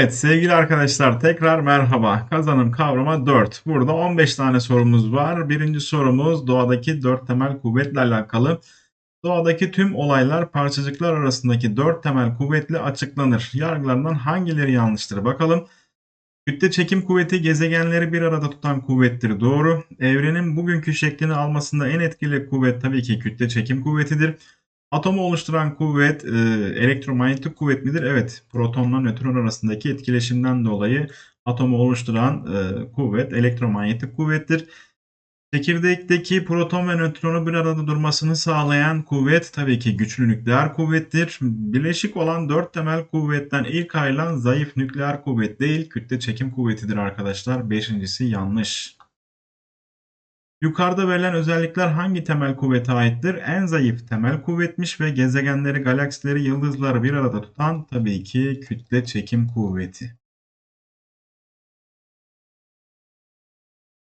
Evet sevgili arkadaşlar tekrar merhaba. Kazanım kavrama 4. Burada 15 tane sorumuz var. Birinci sorumuz doğadaki 4 temel kuvvetle alakalı. Doğadaki tüm olaylar parçacıklar arasındaki 4 temel kuvvetle açıklanır. Yargılarından hangileri yanlıştır bakalım. Kütle çekim kuvveti gezegenleri bir arada tutan kuvvettir. Doğru. Evrenin bugünkü şeklini almasında en etkili kuvvet tabii ki kütle çekim kuvvetidir. Atomu oluşturan kuvvet e, elektromanyetik kuvvet midir? Evet. Protonla nötron arasındaki etkileşimden dolayı atomu oluşturan e, kuvvet elektromanyetik kuvvettir. Çekirdekteki proton ve nötronu bir arada durmasını sağlayan kuvvet tabii ki güçlü nükleer kuvvettir. Bileşik olan dört temel kuvvetten ilk ayrılan zayıf nükleer kuvvet değil kütle çekim kuvvetidir arkadaşlar. Beşincisi yanlış. Yukarıda verilen özellikler hangi temel kuvvete aittir? En zayıf temel kuvvetmiş ve gezegenleri, galaksileri, yıldızları bir arada tutan tabii ki kütle çekim kuvveti.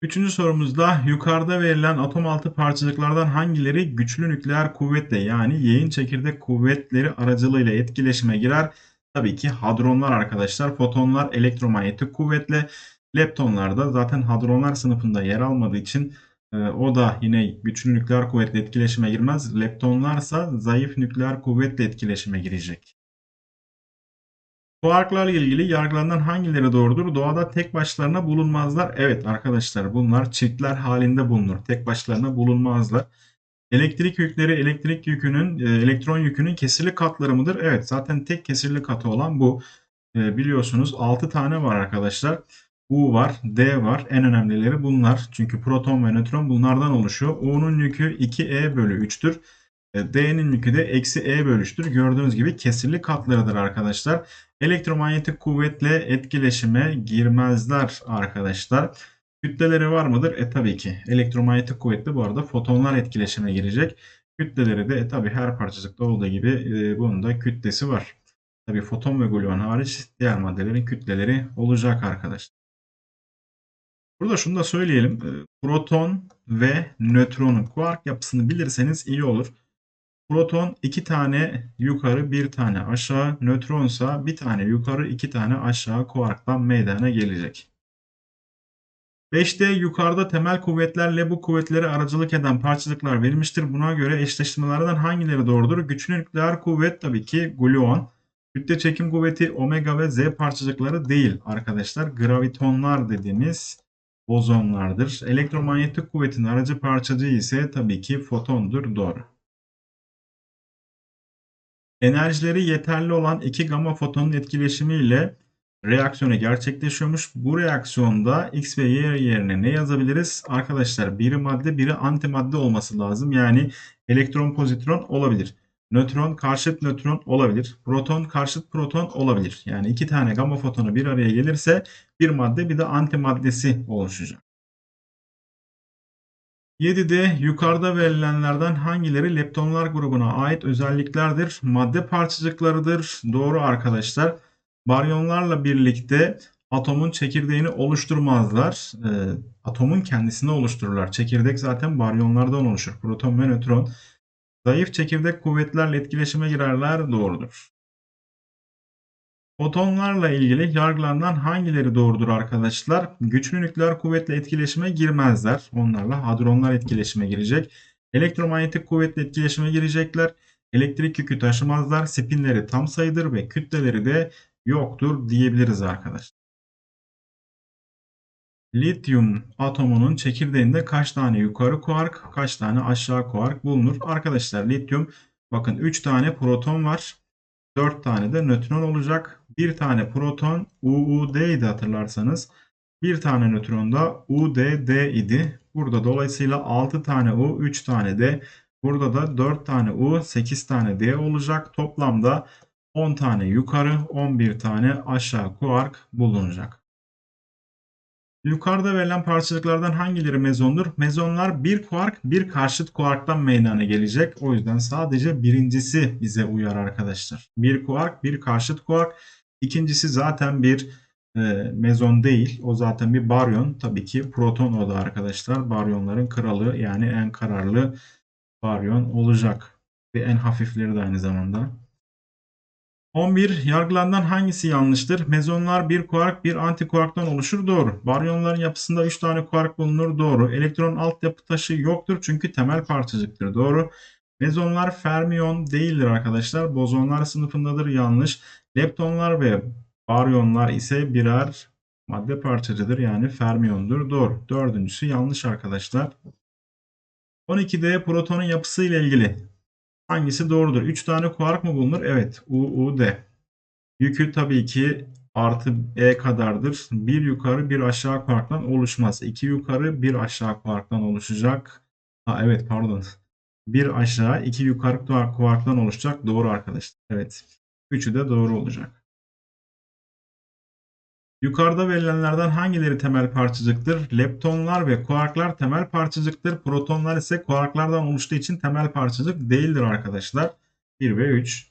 Üçüncü sorumuzda yukarıda verilen atom altı parçacıklardan hangileri güçlü nükleer kuvvetle yani yayın çekirdek kuvvetleri aracılığıyla etkileşime girer? Tabii ki hadronlar arkadaşlar. Fotonlar elektromanyetik kuvvetle, leptonlar da zaten hadronlar sınıfında yer almadığı için o da yine güçlü nükleer kuvvetle etkileşime girmez. Leptonlarsa zayıf nükleer kuvvetle etkileşime girecek. Kuarklarla ilgili yargılanan hangileri doğrudur? Doğada tek başlarına bulunmazlar. Evet arkadaşlar bunlar çiftler halinde bulunur. Tek başlarına bulunmazlar. Elektrik yükleri elektrik yükünün e, elektron yükünün kesirli katları mıdır? Evet zaten tek kesirli katı olan bu. E, biliyorsunuz 6 tane var arkadaşlar. U var, D var. En önemlileri bunlar. Çünkü proton ve nötron bunlardan oluşuyor. U'nun yükü 2E bölü 3'tür. E, D'nin yükü de eksi E bölü 3'tür. Gördüğünüz gibi kesirli katlarıdır arkadaşlar. Elektromanyetik kuvvetle etkileşime girmezler arkadaşlar. Kütleleri var mıdır? E tabii ki. Elektromanyetik kuvvetle bu arada fotonlar etkileşime girecek. Kütleleri de e tabii her parçacıkta olduğu gibi e, bunun da kütlesi var. Tabii foton ve gluon hariç diğer maddelerin kütleleri olacak arkadaşlar. Burada şunu da söyleyelim. E, proton ve nötronun kuark yapısını bilirseniz iyi olur. Proton iki tane yukarı bir tane aşağı. Nötronsa bir tane yukarı iki tane aşağı kuarktan meydana gelecek. 5'te yukarıda temel kuvvetlerle bu kuvvetleri aracılık eden parçacıklar verilmiştir. Buna göre eşleştirmelerden hangileri doğrudur? Güçlü nükleer kuvvet tabii ki gluon. Kütle çekim kuvveti omega ve z parçacıkları değil arkadaşlar. Gravitonlar dediğimiz bozonlardır. Elektromanyetik kuvvetin aracı parçacığı ise tabii ki fotondur. Doğru. Enerjileri yeterli olan iki gamma fotonun etkileşimiyle reaksiyonu gerçekleşiyormuş. Bu reaksiyonda X ve Y yerine ne yazabiliriz? Arkadaşlar biri madde biri antimadde olması lazım. Yani elektron pozitron olabilir. Nötron karşıt nötron olabilir. Proton karşıt proton olabilir. Yani iki tane gamma fotonu bir araya gelirse bir madde bir de antimaddesi oluşacak. 7'de yukarıda verilenlerden hangileri leptonlar grubuna ait özelliklerdir? Madde parçacıklarıdır. Doğru arkadaşlar. Baryonlarla birlikte atomun çekirdeğini oluşturmazlar. E, atomun kendisini oluştururlar. Çekirdek zaten baryonlardan oluşur. Proton ve nötron. Zayıf çekirdek kuvvetlerle etkileşime girerler. Doğrudur. Fotonlarla ilgili yargılanan hangileri doğrudur arkadaşlar? Güçlü nükleer kuvvetle etkileşime girmezler. Onlarla hadronlar etkileşime girecek. Elektromanyetik kuvvetle etkileşime girecekler. Elektrik yükü taşımazlar. Spinleri tam sayıdır ve kütleleri de yoktur diyebiliriz arkadaşlar. Lityum atomunun çekirdeğinde kaç tane yukarı kuark, kaç tane aşağı kuark bulunur? Arkadaşlar lityum bakın 3 tane proton var. 4 tane de nötron olacak. Bir tane proton UUD idi hatırlarsanız. Bir tane nötron da UDD idi. Burada dolayısıyla 6 tane U, 3 tane D. Burada da 4 tane U, 8 tane D olacak. Toplamda 10 tane yukarı, 11 tane aşağı kuark bulunacak. Yukarıda verilen parçacıklardan hangileri mezondur? Mezonlar bir kuark bir karşıt kuarktan meydana gelecek. O yüzden sadece birincisi bize uyar arkadaşlar. Bir kuark bir karşıt kuark. İkincisi zaten bir e, mezon değil. O zaten bir baryon. Tabii ki proton o da arkadaşlar. Baryonların kralı yani en kararlı baryon olacak. Ve en hafifleri de aynı zamanda. 11. Yargılarından hangisi yanlıştır? Mezonlar bir kuark bir antikuarktan oluşur. Doğru. Baryonların yapısında 3 tane kuark bulunur. Doğru. Elektron altyapı taşı yoktur çünkü temel parçacıktır. Doğru. Mezonlar fermiyon değildir arkadaşlar. Bozonlar sınıfındadır. Yanlış. Leptonlar ve baryonlar ise birer madde parçacıdır. Yani fermiyondur. Doğru. Dördüncüsü yanlış arkadaşlar. 12'de protonun yapısı ile ilgili hangisi doğrudur? 3 tane kuark mı bulunur? Evet. U, U, D. Yükü tabii ki artı E kadardır. Bir yukarı bir aşağı kuarktan oluşmaz. 2 yukarı bir aşağı kuarktan oluşacak. Ha evet pardon. Bir aşağı iki yukarı kuarktan oluşacak. Doğru arkadaşlar. Evet. Üçü de doğru olacak. Yukarıda verilenlerden hangileri temel parçacıktır? Leptonlar ve kuarklar temel parçacıktır. Protonlar ise kuarklardan oluştuğu için temel parçacık değildir arkadaşlar. 1 ve 3.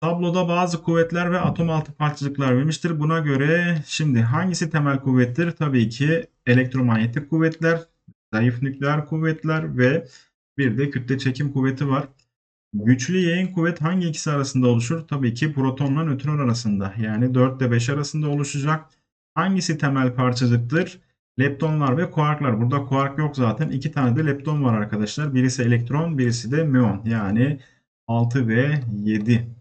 Tabloda bazı kuvvetler ve atom altı parçacıklar vermiştir. Buna göre şimdi hangisi temel kuvvettir? Tabii ki elektromanyetik kuvvetler, zayıf nükleer kuvvetler ve bir de kütle çekim kuvveti var. Güçlü yayın kuvvet hangi ikisi arasında oluşur? Tabii ki protonla nötron arasında. Yani 4 ile 5 arasında oluşacak. Hangisi temel parçacıktır? Leptonlar ve kuarklar. Burada kuark yok zaten. İki tane de lepton var arkadaşlar. Birisi elektron, birisi de müon. Yani 6 ve 7.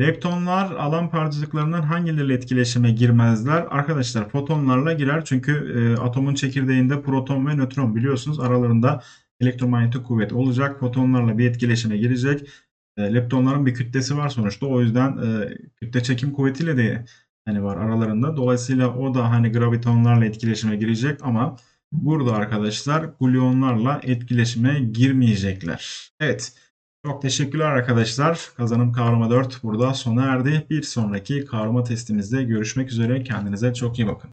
Leptonlar alan parçacıklarından hangileriyle etkileşime girmezler? Arkadaşlar fotonlarla girer çünkü e, atomun çekirdeğinde proton ve nötron biliyorsunuz aralarında elektromanyetik kuvvet olacak. Fotonlarla bir etkileşime girecek. E, leptonların bir kütlesi var sonuçta. O yüzden e, kütle çekim kuvvetiyle de hani var aralarında. Dolayısıyla o da hani gravitonlarla etkileşime girecek ama burada arkadaşlar gluonlarla etkileşime girmeyecekler. Evet. Çok teşekkürler arkadaşlar. Kazanım kavrama 4 burada sona erdi. Bir sonraki kavrama testimizde görüşmek üzere. Kendinize çok iyi bakın.